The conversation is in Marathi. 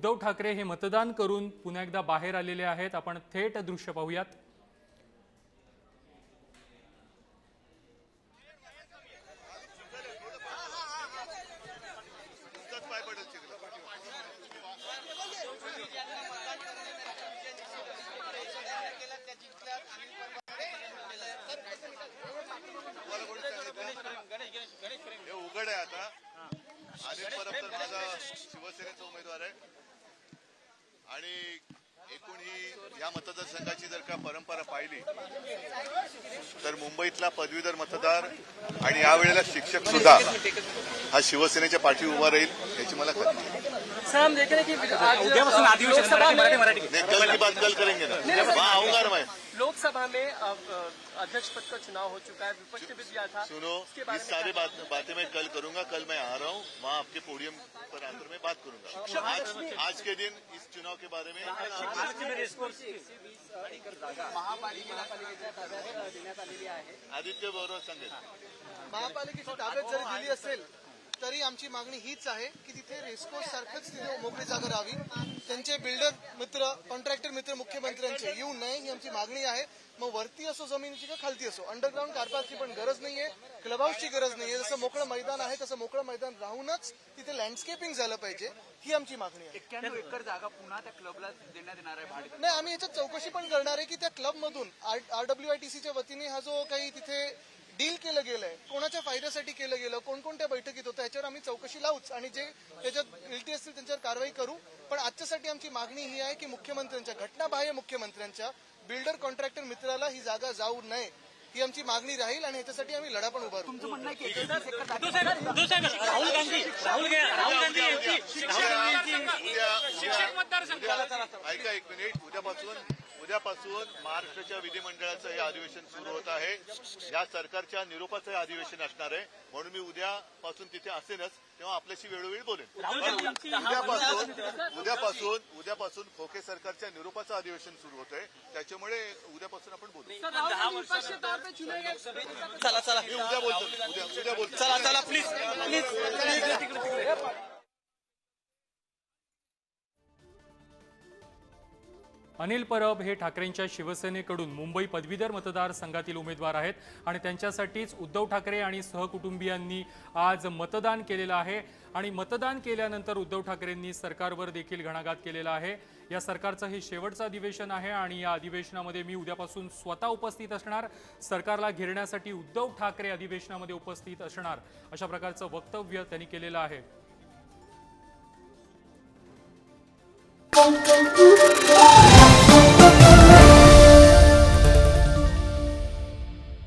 उद्धव ठाकरे हे मतदान करून पुन्हा एकदा बाहेर आलेले आहेत. आपण थेट दृश्य पाहूयात हे उघड आहे आता अनिल परब तर माझा शिवसेनेचा उमेदवार आहे. आणि एकूण ही या मतदारसंघाची जर का परंपरा पाहिली तर मुंबईतला पदवीधर मतदार आणि यावेळेला शिक्षक सुद्धा हा शिवसेनेच्या पाठी उभा राहील याची मला खात्री आहे. सर हम देख रहे हैं कि आज अधिवेशन लोकसभा में कल की बात कल करेंगे ना। वहाँ आऊँगा मैं। लोकसभा में अध्यक्ष पद का चुनाव हो चुका है विपक्ष ने भी दिया था। सुनो में सारे बात बातें मैं कल करूँगा कल मैं आ रहा हूँ वहाँ आपके पोडियम पर आकर मैं बात करूँगा। आज आज के दिन इस चुनाव के बारे में आदित्य बरोबर सांगेल महापालिकेची ताब्यात जरी दिली असेल। तरी आमची मागणी हीच आहे की तिथे रेस्कोर्स सारखंच तिथे मोकळी जागा राहावी. त्यांचे बिल्डर मित्र कॉन्ट्रॅक्टर मित्र मुख्यमंत्र्यांचे येऊ नये ही आमची मागणी आहे. मग वरती असो जमिनीची का खालती असो अंडरग्राऊंड कारपारची पण गरज नाहीये क्लब हाऊसची गरज नाहीये. जसं मोकळं मैदान आहे तसं मोकळं मैदान राहूनच तिथे लँडस्केपिंग झालं पाहिजे ही आमची मागणी आहे. एक्क्याण्णव एकर जागा पुन्हा त्या क्लबला देण्यात येणार आहे भाडे नाही आम्ही याच्यात चौकशी पण करणार आहे की त्या क्लबमधून आरडब्ल्यू आय टी सीच्या वतीने हा जो काही तिथे डील केलं गेलंय कोणाच्या फायद्यासाठी केलं गेलं कोणकोणत्या बैठकीत होतं याच्यावर आम्ही चौकशी लावूच आणि जे त्याच्यात गिल्टी असतील त्यांच्यावर कारवाई करू. पण आजच्यासाठी आमची मागणी ही आहे की मुख्यमंत्र्यांच्या घटनाबाह्य मुख्यमंत्र्यांच्या बिल्डर कॉन्ट्रॅक्टर मित्राला ही जागा जाऊ नये ही आमची मागणी राहील आणि ह्याच्यासाठी आम्ही लढा पण उभारू तुमचं म्हणणं आहे की एकंदरीत एकर जागा- राहुल गांधी राहुल गांधी यांची ऐका एक मिनिट. उद्यापासून उद्यापासून महाराष्ट्राच्या विधिमंडळाचं हे अधिवेशन सुरू होत आहे. या सरकारच्या निरोपाचं हे अधिवेशन असणार आहे. म्हणून मी उद्यापासून तिथे असेनच तेव्हा आपल्याशी वेळोवेळी बोलेन. उद्यापासून उद्यापासून उद्यापासून खोके सरकारच्या निरोपाचं अधिवेशन सुरू होत आहे त्याच्यामुळे उद्यापासून आपण बोलू. चला चला मी उद्या बोलतो उद्या उद्या बोलतो. चला चला. प्लीज प्लीज अनिल परब हे ठाकरेंच्या शिवसेनेकडून मुंबई पदवीधर मतदारसंघातील उमेदवार आहेत आणि त्यांच्यासाठीच उद्धव ठाकरे आणि सहकुटुंबियांनी आज मतदान केलेलं आहे. आणि मतदान केल्यानंतर उद्धव ठाकरेंनी सरकारवर देखील घणाघात केलेला आहे. या सरकारचं हे शेवटचं अधिवेशन आहे आणि या अधिवेशनामध्ये मी उद्यापासून स्वतः उपस्थित असणार. सरकारला घेरण्यासाठी उद्धव ठाकरे अधिवेशनामध्ये उपस्थित असणार अशा प्रकारचं वक्तव्य त्यांनी केलेलं आहे. Thank you.